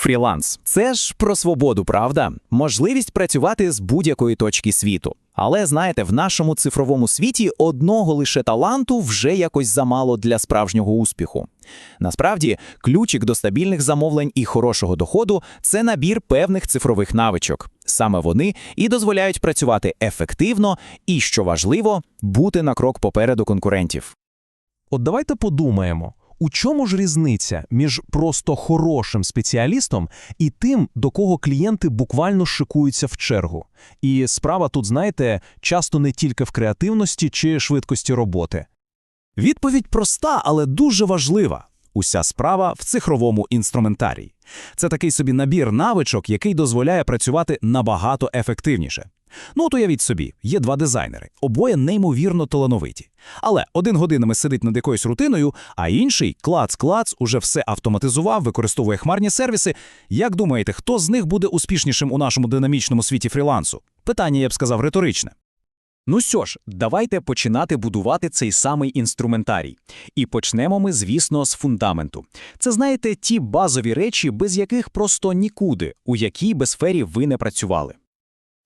Фріланс це ж про свободу, правда? Можливість працювати з будь-якої точки світу. Але знаєте, в нашому цифровому світі одного лише таланту вже якось замало для справжнього успіху. Насправді, ключик до стабільних замовлень і хорошого доходу це набір певних цифрових навичок. Саме вони і дозволяють працювати ефективно і, що важливо, бути на крок попереду конкурентів. От давайте подумаємо, у чому ж різниця між просто хорошим спеціалістом і тим, до кого клієнти буквально шикуються в чергу. І справа тут, знаєте, часто не тільки в креативності чи швидкості роботи. Відповідь проста, але дуже важлива. Уся справа в цифровому інструментарії. Це такий собі набір навичок, який дозволяє працювати набагато ефективніше. Ну, от уявіть собі, є два дизайнери, обоє неймовірно талановиті. Але один годинами сидить над якоюсь рутиною, а інший клац-клац уже все автоматизував, використовує хмарні сервіси. Як думаєте, хто з них буде успішнішим у нашому динамічному світі фрілансу? Питання, я б сказав, риторичне. Ну що ж, давайте починати будувати цей самий інструментарій. І почнемо ми, звісно, з фундаменту. Це, знаєте, ті базові речі, без яких просто нікуди, у якій би сфері ви не працювали.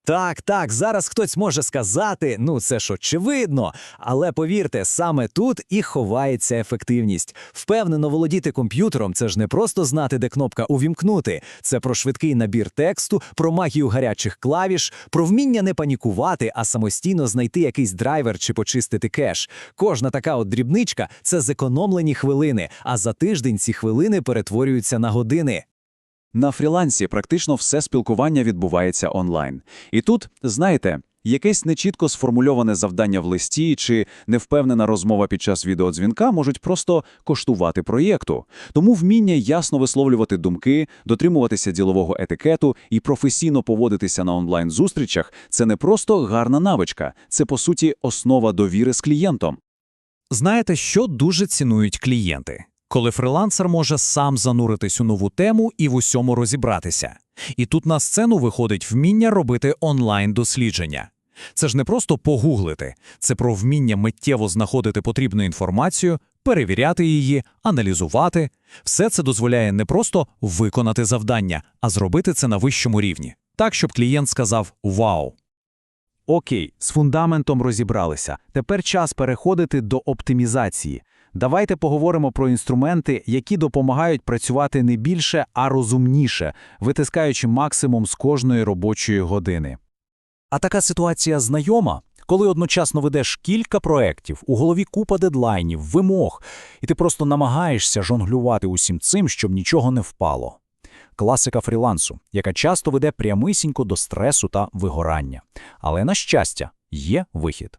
Так, так, зараз хтось може сказати, ну це ж очевидно. Але повірте, саме тут і ховається ефективність. Впевнено, володіти комп'ютером це ж не просто знати, де кнопка увімкнути. Це про швидкий набір тексту, про магію гарячих клавіш, про вміння не панікувати, а самостійно знайти якийсь драйвер чи почистити кеш. Кожна така от дрібничка це зекономлені хвилини, а за тиждень ці хвилини перетворюються на години. На фрілансі практично все спілкування відбувається онлайн. І тут, знаєте, якесь нечітко сформульоване завдання в листі чи невпевнена розмова під час відеодзвінка можуть просто коштувати проєкту. Тому вміння ясно висловлювати думки, дотримуватися ділового етикету і професійно поводитися на онлайн-зустрічах це не просто гарна навичка, це по суті основа довіри з клієнтом. Знаєте, що дуже цінують клієнти? Коли фрилансер може сам зануритись у нову тему і в усьому розібратися. І тут на сцену виходить вміння робити онлайн-дослідження. Це ж не просто погуглити, це про вміння миттєво знаходити потрібну інформацію, перевіряти її, аналізувати. Все це дозволяє не просто виконати завдання, а зробити це на вищому рівні, так, щоб клієнт сказав «Вау!». Окей, з фундаментом розібралися. Тепер час переходити до оптимізації. Давайте поговоримо про інструменти, які допомагають працювати не більше, а розумніше, витискаючи максимум з кожної робочої години. А така ситуація знайома, коли одночасно ведеш кілька проєктів, у голові купа дедлайнів, вимог, і ти просто намагаєшся жонглювати усім цим, щоб нічого не впало. Класика фрілансу, яка часто веде прямисінько до стресу та вигорання. Але, на щастя, є вихід.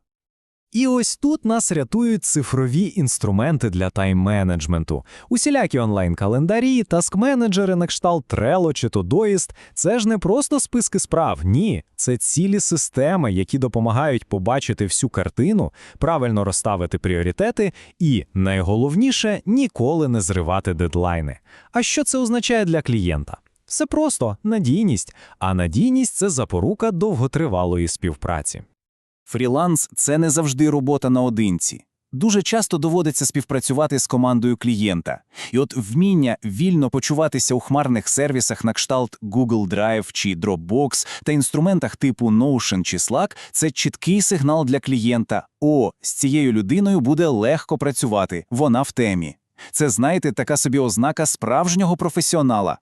І ось тут нас рятують цифрові інструменти для тайм-менеджменту. Усілякі онлайн-календарі, таск-менеджери на кшталт Trello чи Todoist – це ж не просто списки справ, ні, це цілі системи, які допомагають побачити всю картину, правильно розставити пріоритети і, найголовніше, ніколи не зривати дедлайни. А що це означає для клієнта? Все просто надійність, а надійність це запорука довготривалої співпраці. Фріланс це не завжди робота наодинці. Дуже часто доводиться співпрацювати з командою клієнта. І от вміння вільно почуватися у хмарних сервісах на кшталт Google Drive чи Dropbox та інструментах типу Notion чи Slack – це чіткий сигнал для клієнта. О, з цією людиною буде легко працювати, вона в темі. Це, знаєте, така собі ознака справжнього професіонала.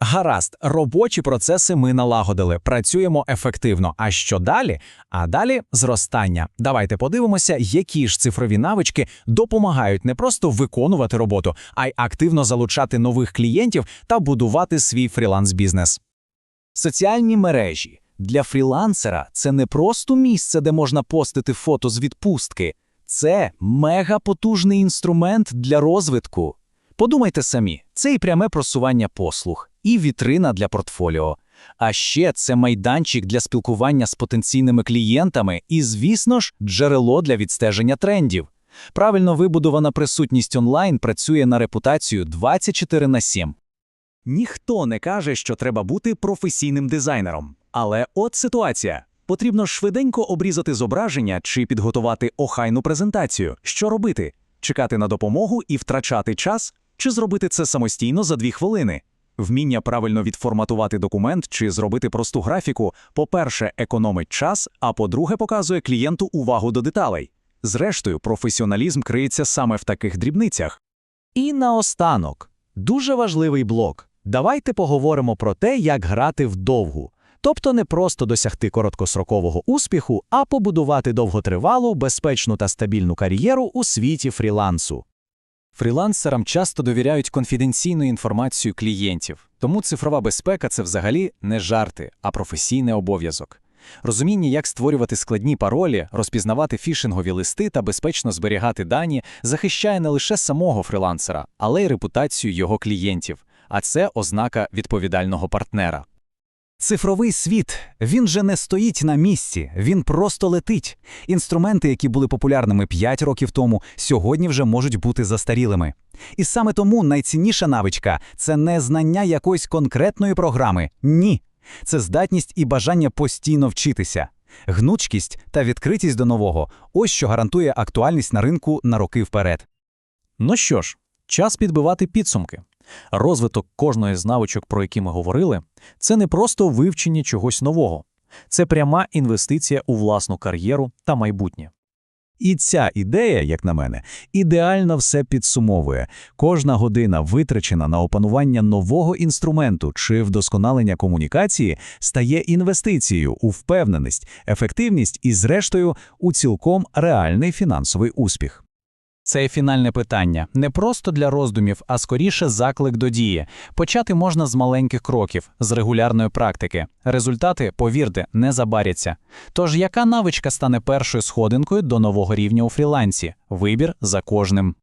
Гаразд, робочі процеси ми налагодили, працюємо ефективно. А що далі? А далі зростання. Давайте подивимося, які ж цифрові навички допомагають не просто виконувати роботу, а й активно залучати нових клієнтів та будувати свій фріланс-бізнес. Соціальні мережі для фрілансера це не просто місце, де можна постити фото з відпустки, це мегапотужний інструмент для розвитку. Подумайте самі, це і пряме просування послуг, і вітрина для портфоліо. А ще це майданчик для спілкування з потенційними клієнтами і, звісно ж, джерело для відстеження трендів. Правильно вибудована присутність онлайн працює на репутацію 24 на 7. Ніхто не каже, що треба бути професійним дизайнером. Але от ситуація. Потрібно швиденько обрізати зображення чи підготувати охайну презентацію. Що робити? Чекати на допомогу і втрачати час? Чи зробити це самостійно за дві хвилини? Вміння правильно відформатувати документ чи зробити просту графіку, по-перше, економить час, а по-друге, показує клієнту увагу до деталей. Зрештою, професіоналізм криється саме в таких дрібницях. І наостанок, дуже важливий блок. Давайте поговоримо про те, як грати вдовгу. Тобто не просто досягти короткострокового успіху, а побудувати довготривалу, безпечну та стабільну кар'єру у світі фрілансу. Фрілансерам часто довіряють конфіденційну інформацію клієнтів, тому цифрова безпека це взагалі не жарти, а професійний обов'язок. Розуміння, як створювати складні паролі, розпізнавати фішингові листи та безпечно зберігати дані, захищає не лише самого фрілансера, але й репутацію його клієнтів, а це ознака відповідального партнера. Цифровий світ, він же не стоїть на місці, він просто летить. Інструменти, які були популярними 5 років тому, сьогодні вже можуть бути застарілими. І саме тому найцінніша навичка це не знання якоїсь конкретної програми. Ні. Це здатність і бажання постійно вчитися. Гнучкість та відкритість до нового ось що гарантує актуальність на ринку на роки вперед. Ну що ж, час підбивати підсумки. Розвиток кожної з навичок, про які ми говорили, це не просто вивчення чогось нового, це пряма інвестиція у власну кар'єру та майбутнє. І ця ідея, як на мене, ідеально все підсумовує. Кожна година, витрачена на опанування нового інструменту чи вдосконалення комунікації, стає інвестицією у впевненість, ефективність і, зрештою, у цілком реальний фінансовий успіх. Це фінальне питання не просто для роздумів, а скоріше заклик до дії. Почати можна з маленьких кроків, з регулярної практики. Результати, повірте, не забаряться. Тож яка навичка стане першою сходинкою до нового рівня у фрілансі? Вибір за кожним.